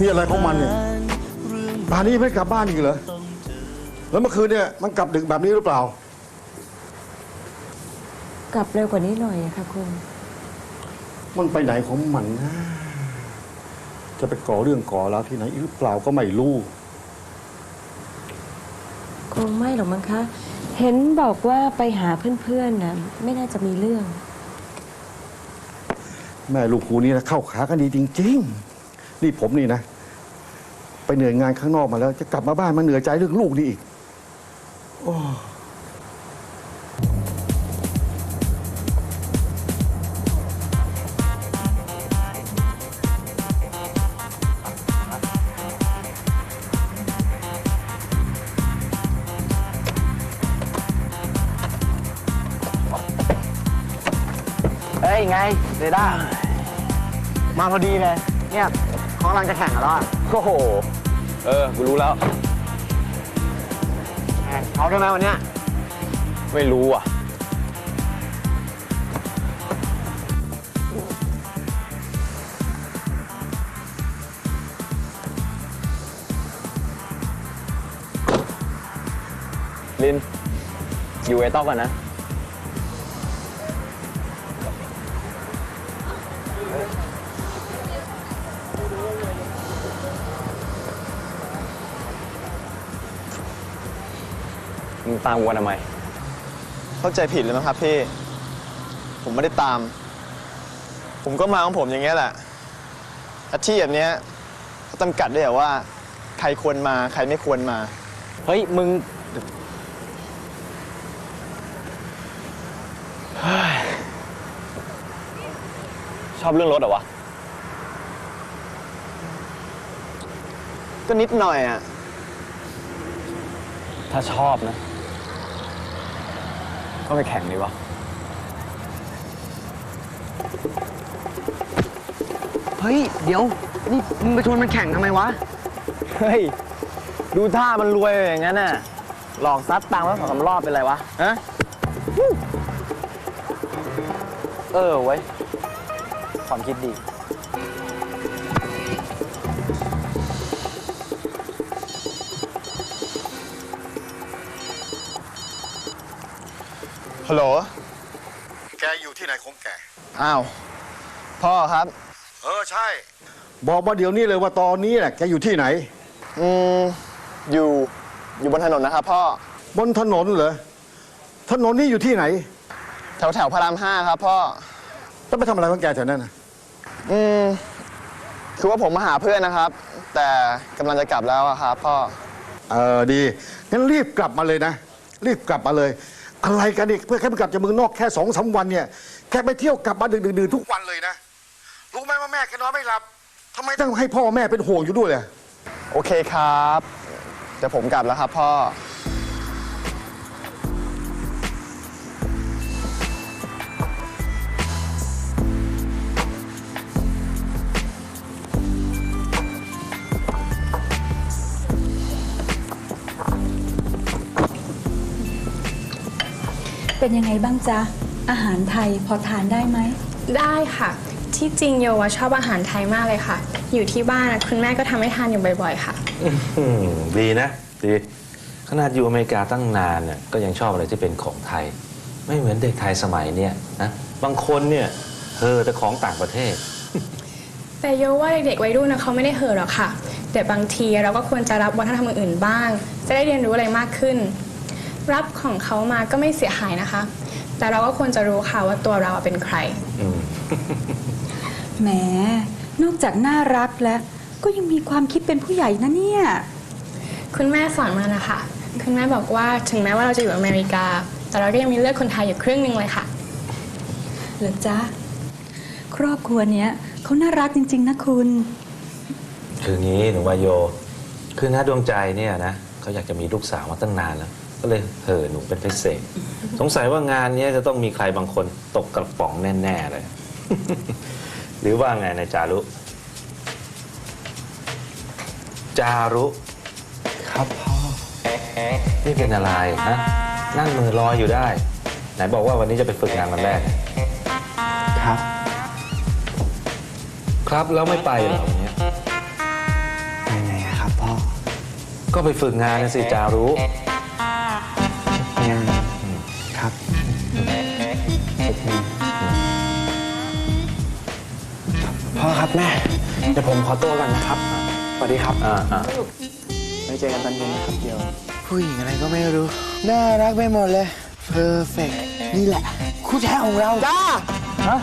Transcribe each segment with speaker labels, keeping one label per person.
Speaker 1: มีอะไรของมันเนี่ยป่านนี้ยังไม่กลับบ้านอีกเหรอ แล้วเมื่อคืนเนี่ยมันกลับดึกแบบนี้หรือเปล่า
Speaker 2: กลับเร็วกว่านี้หน่อยอะค่ะคุณ
Speaker 1: มันไปไหนของมันนะ จะไปก่อเรื่องก่อราวที่ไหนอีกหรือเปล่าก็ไม่รู้
Speaker 2: คงไม่หรอกมั้งคะ เห็นบอกว่าไปหาเพื่อนๆนะไม่น่าจะมีเรื่อง
Speaker 1: แม่ลูกคู่นี้นะเข้าขากันดีจริง ๆ นี่ผมนี่นะ ไปเหนื่อยงานข้างนอกมาแล้ว จะกลับมาบ้านมาเหนื่อยใจเรื่องลูกนี่อีก โอ้
Speaker 3: เอ้ยไงเรด้ามาพอดีเลยเนี่ยำลังจะแข่งกันแล้วอะ
Speaker 4: โอ้โห เออ กูรู้แล้ว
Speaker 3: แข่งเขาได้ไหมวันเนี้ย
Speaker 4: ไม่รู้อะ ลิน อยู่ไอ้ต๊อกก่อนนะ มึงตามกูมาทำไม
Speaker 5: เข้าใจผิดเลยมั้งครับพี่ ผมไม่ได้ตาม ผมก็มาของผมอย่างเงี้ยแหละ อาชีพแบบเนี้ยเขาจำกัดด้วยเหรอว่า ใครควรมาใครไม่ควรมา
Speaker 4: เฮ้ย มึงชอบเรื่องรถเหรอวะ
Speaker 5: ก็นิดหน่อยอะ
Speaker 4: ถ้าชอบนะ ก็ไปแข่งดีวะ
Speaker 3: เฮ้ย เดี๋ยว นี่มึงไปชวนมันแข่งทำไมวะ
Speaker 4: เฮ้ย ดูท่ามันรวยอย่างนั้นน่ะ หลอกซัดตังค์แล้วสองสามรอบเป็นไรวะฮะวู้เออเว้ยความคิดดี
Speaker 5: ฮัลโหล
Speaker 1: แกอยู่ที่ไหนของแก
Speaker 5: อ้าว พ่อครับ
Speaker 1: เออใช่ บอกมาเดี๋ยวนี้เลยว่าตอนนี้แหละแกอยู่ที่ไหน
Speaker 5: อืม อยู่ อยู่บนถนนนะครับพ่อ
Speaker 1: บนถนนเหรอ ถนนนี่อยู่ที่ไหน
Speaker 5: แถวแถวพระรามห้าครับพ่อ
Speaker 1: ต้องไปทำอะไรของแกแถวนั้นนะ
Speaker 5: อืม คือว่าผมมาหาเพื่อนนะครับ แต่กำลังจะกลับแล้วอะครับพ่อ
Speaker 1: เออดี งั้นรีบกลับมาเลยนะ รีบกลับมาเลย อะไรกันอีกเพื่อแค่ไปกลับจากเมืองนอกแค่สองสามวันเนี่ยแค่ไปเที่ยวกลับมาดึกๆดื่นๆทุกวันเลยนะ รู้ไหมว่าแม่แกนอนไม่หลับทำไมต้องให้พ่อแม่เป็นห่วงอยู่ด้วยเลย
Speaker 5: โอเคครับ เดี๋ยวผมกลับแล้วครับพ่อ
Speaker 6: เป็นยังไงบ้างจ๊ะ อาหารไทยพอทานได้ไหม
Speaker 7: ได้ค่ะ ที่จริงโยวาชอบอาหารไทยมากเลยค่ะ อยู่ที่บ้านอะคุณแม่ก็ทำให้ทานอยู่บ่อยๆ ค่ะ
Speaker 8: อืมดีนะ ดี ขนาดอยู่อเมริกาตั้งนานเนี่ยก็ยังชอบอะไรที่เป็นของไทย ไม่เหมือนเด็กไทยสมัยเนี่ยนะบางคนเนี่ยเฮอแต่ของต่างประเทศ
Speaker 7: แต่โยว่าเด็กๆวัยรุ่นนะเขาไม่ได้เห่อะหรอกค่ะ แต่บางทีเราก็ควรจะรับวัฒนธรรมอื่นๆบ้าง จะได้เรียนรู้อะไรมากขึ้น รับของเขามาก็ไม่เสียหายนะคะ แต่เราก็ควรจะรู้ค่ะว่าตัวเราเป็นใคร
Speaker 8: อืม
Speaker 6: แหม นอกจากน่ารักแล้ว ก็ยังมีความคิดเป็นผู้ใหญ่นะเนี่ย
Speaker 7: คุณแม่สอนมานะคะ คุณแม่บอกว่าถึงแม้ว่าเราจะอยู่อเมริกา แต่เราก็ยังมีเลือดคนไทยอยู่ครึ่งหนึ่งเลยค่ะ
Speaker 6: เหรอจ๊ะ ครอบครัวเนี้ยเขาน่ารักจริง ๆ นะคุณ
Speaker 8: คืองี้หนูวายโย คือน้าดวงใจเนี่ยนะเขาอยากจะมีลูกสาวมาตั้งนานแล้ว ก็เลยเห่อหนูเป็นพิเศษ สงสัยว่างานเนี้ยจะต้องมีใครบางคนตกกระป๋องแน่ ๆ เลย หรือว่าไงนายจารุ จารุ
Speaker 4: ครับพ่อ
Speaker 8: นี่เป็นอะไรฮะนั่งมือลอยอยู่ได้ ไหนบอกว่าวันนี้จะไปฝึกงานวันแรก
Speaker 4: ครับ
Speaker 8: ครับแล้วไม่ไปเหรอวันเนี้ยก็ไปฝึกงานนะสิจารู้
Speaker 9: งานครับพ่อครับแม่ เดี๋ยวผมขอตัวก่อนนะครับ สวัสดีครับ
Speaker 8: อ่าอ่า
Speaker 9: ไว้เจอกันตอนเย็นนะครับเดี๋ยว ผู้หญิงอะไรก็ไม่รู้ น่ารักไปหมดเลย เพอร์เฟกนี่แหละ คู่แท้ของเรา จ้า ฮะ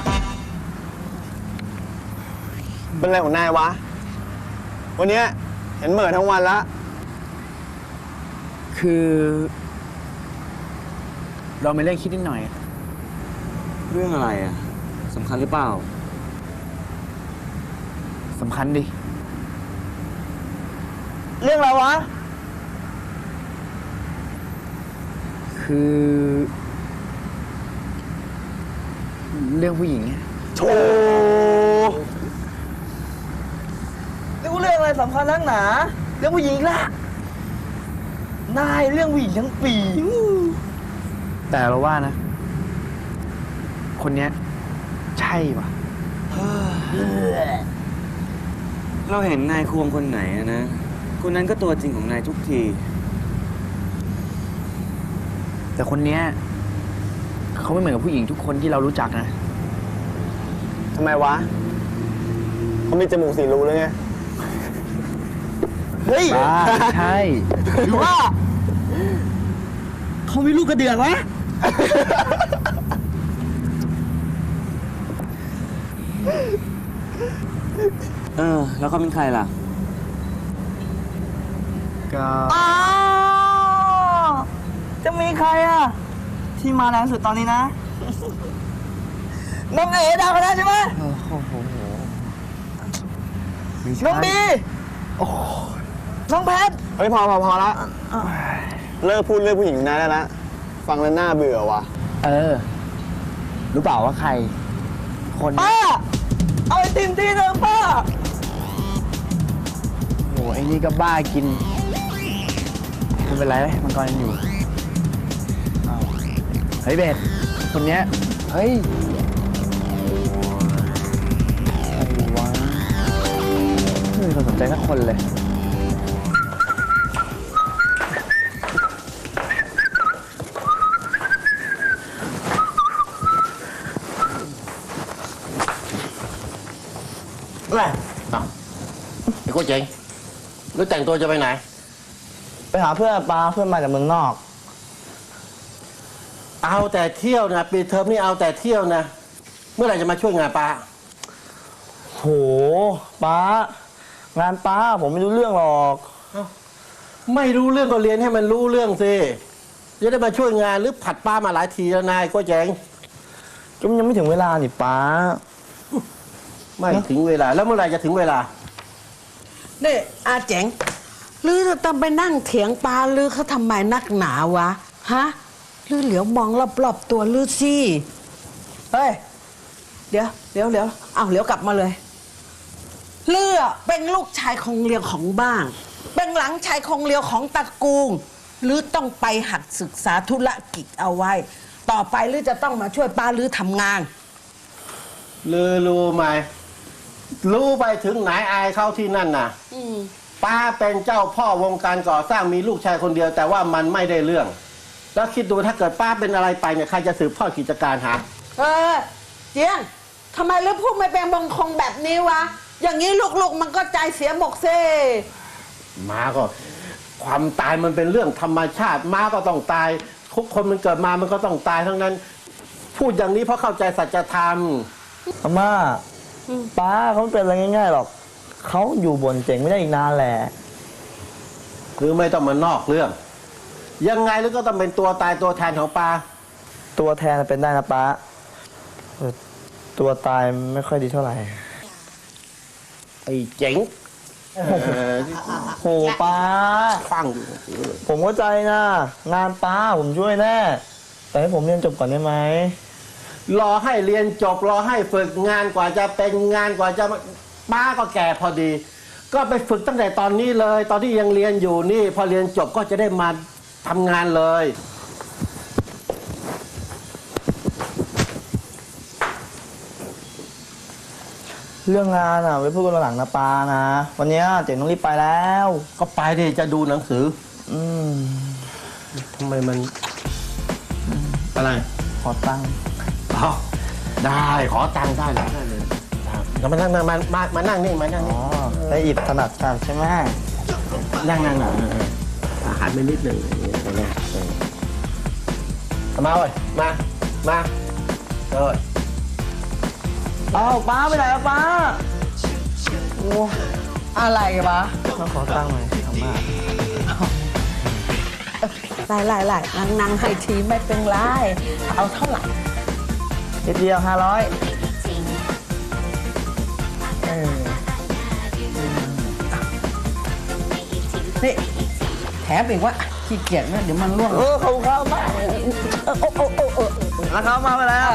Speaker 10: เป็นอะไรของนายวะ วันเนี้ยเห็นเหม่อทั้งวันละ
Speaker 9: คือ เราไม่เล่นคิดนิดหน่อย
Speaker 11: เรื่องอะไรอะสำคัญหรือเปล่า
Speaker 9: สำคัญดิ
Speaker 10: เรื่องอะไรวะ
Speaker 9: คือ เรื่องผู้หญิงไง
Speaker 10: โชเรื่องเรื่องอะไรสำคัญนักหนา เรื่องผู้หญิงละนายเรื่องผู้หญิงทั้งปี
Speaker 9: แต่เราว่านะ คนเนี้ย ใช่ปะ
Speaker 11: เราเห็นนายควงคนไหนอะนะ คนนั้นก็ตัวจริงของนายทุกที
Speaker 9: แต่คนเนี้ยเขาไม่เหมือนกับผู้หญิงทุกคนที่เรารู้จักนะ
Speaker 10: ทำไมวะ เขามีจมูกสีรูเลยไง เฮ้ย
Speaker 9: บ้า ใช่
Speaker 10: หรือว่า เขามีลูกกระเดือกวะ
Speaker 11: เออ แล้วเขาเป็นใครล่ะ
Speaker 9: ก็
Speaker 10: อ้าวจะมีใครอะ ที่มาแรงสุดตอนนี้นะน้องเอ๋ดาวคนนั้นใช่ไหม
Speaker 9: โอ้โหไม่ใช่
Speaker 10: น้องบีน้องแพท เฮ้ยพอพอพอละเลิกพูดเรื่องผู้หญิงนายได้ละ ฟังแล้วน่าเบื่อว่ะ
Speaker 9: เออ รู้เปล่าว่าใคร คน
Speaker 10: ป้าเอาไอติมที่หนึ่งป้า
Speaker 9: โอ้ไอ้นี่ก็บ้ากินไม่เป็นไรไหมมังกรยังอยู่อ้าวเฮ้ยเบสคนเนี้ยเฮ้ยอะไรวะไม่มีคนสนใจสักคนเลย
Speaker 12: ไอ้โก้เจ๋งแล้วแต่งตัวจะไปไหน
Speaker 10: ไปหาเพื่อนป้าเพื่อนมาจากเมืองนอก
Speaker 12: เอาแต่เที่ยวนะปีเทอมนี่เอาแต่เที่ยวนะ เมื่อไหร่จะมาช่วยงานป้า
Speaker 10: โหป้างานป้าผมไม่รู้เรื่องหรอก
Speaker 12: ไม่รู้เรื่องก็เรียนให้มันรู้เรื่องสิจะได้มาช่วยงานหรือผัดป้ามาหลายทีแล้วนายโก้เจ๋ง
Speaker 10: ก็มันยังไม่ถึงเวลานี่ป้า
Speaker 12: ไม่ถึงเวลา แล้วเมื่อไหร่จะถึงเวลา
Speaker 13: นี่อาเจ๋งหรือจะต้องไปนั่งเถียงปลาหรือเขาทำไมนักหนาวะ ฮะหรือเหลียวมองรอบๆตัวลือสิเฮ้ย เดี๋ยวเดี๋ยวเดี๋ยวเอาเหลียวกลับมาเลยเลือเป็นลูกชายของเลียวของบ้าง เป็นหลังชายของเลียวของตระกูลหรือต้องไปหัดศึกษาธุรกิจเอาไว้ ต่อไปหรือจะต้องมาช่วยป้าหรือทำงาน
Speaker 12: ลือรู้ไหม รู้ไปถึงไหนอายเข้าที่นั่นน่ะป้าเป็นเจ้าพ่อวงการก่อสร้างมีลูกชายคนเดียว แต่ว่ามันไม่ได้เรื่อง แล้วคิดดูถ้าเกิดป้าเป็นอะไรไปเนี่ยใครจะสืบทอดกิจการหา
Speaker 13: เออ เจียงทำไมลูกพูดไม่เป็นมงคงแบบนี้วะ อย่างนี้ลูกๆมันก็ใจเสียหมกเซ
Speaker 12: ม้าก็ ความตายมันเป็นเรื่องธรรมชาติม้าก็ต้องตาย ทุกคนมันเกิดมามันก็ต้องตายทั้งนั้น พูดอย่างนี้เพราะเข้าใจสัจธรรม
Speaker 10: อาม่า ป้าเขาไม่เป็นอะไรง่ายๆหรอกเขาอยู่บนเจ๋งไม่ได้อีกนานแหละ
Speaker 12: หรือไม่ต้องมานอกเรื่อง ยังไงแล้วก็ต้องเป็นตัวตายตัวแทนของปลา
Speaker 10: ตัวแทนเป็นได้นะป้าเออตัวตายไม่ค่อยดีเท่าไหร่
Speaker 12: ไอ้เจ๋งเออ
Speaker 10: โหป้า
Speaker 12: ฟังอยู่
Speaker 10: ผมเข้าใจนะ งานป้าผมช่วยแน่ แต่ให้ผมเรียนจบก่อนได้ไหม
Speaker 12: รอให้เรียนจบรอให้ฝึกงานกว่าจะเป็นงานกว่าจะป้าก็แก่พอดี ก็ไปฝึกตั้งแต่ตอนนี้เลย ตอนที่ยังเรียนอยู่นี่ พอเรียนจบก็จะได้มาทำงานเลย
Speaker 10: ลเรื่องงานอะไว้พูดกันหลังนะปานะ วันเนี้ยเจ๋งต้องรีบไปแล้ว
Speaker 12: ก็ไปดิจะดูหนังสือ
Speaker 10: อืม
Speaker 12: ทำไมมันอะไร
Speaker 10: ขอตังค์
Speaker 12: อ้าวได้ขอตังค์ได้เลยได้เลยแล้วมานั่งมามามามานั่งนี่มานั่ง
Speaker 10: อ๋
Speaker 12: นี่
Speaker 10: อได้อิบถนัดกันใช่ไหม
Speaker 12: นั่งนั่งหน่อยเออเอออาหารไปนิดหนึ่งอย่างนี้เออเออเอามาเว้ยมามาเออ
Speaker 10: เอาป้าไปไหนอะป้าโอ้
Speaker 13: อะไรวะ
Speaker 10: ต้องขอตังค์หน่อยทำมาก
Speaker 13: ไล่ไล่ไล่นั่งนั่งให้ทีไม่เป็นไรเอาเท่าไหร่
Speaker 10: นิดเดียวห้าร้อย
Speaker 13: เออนี่แถมอีกว่าขี้เกียจนะเดี๋ยวมันร่วง
Speaker 10: เออเขาเข้ามา
Speaker 13: เออโอ้โอ้โอ้โอ้
Speaker 10: แล้วเขามาไปแล้ว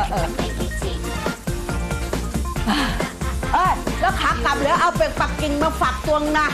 Speaker 13: เอ้ยแล้วขากลับแล้วเอาเป็ดปักกิ่งมาฝักตวงนะ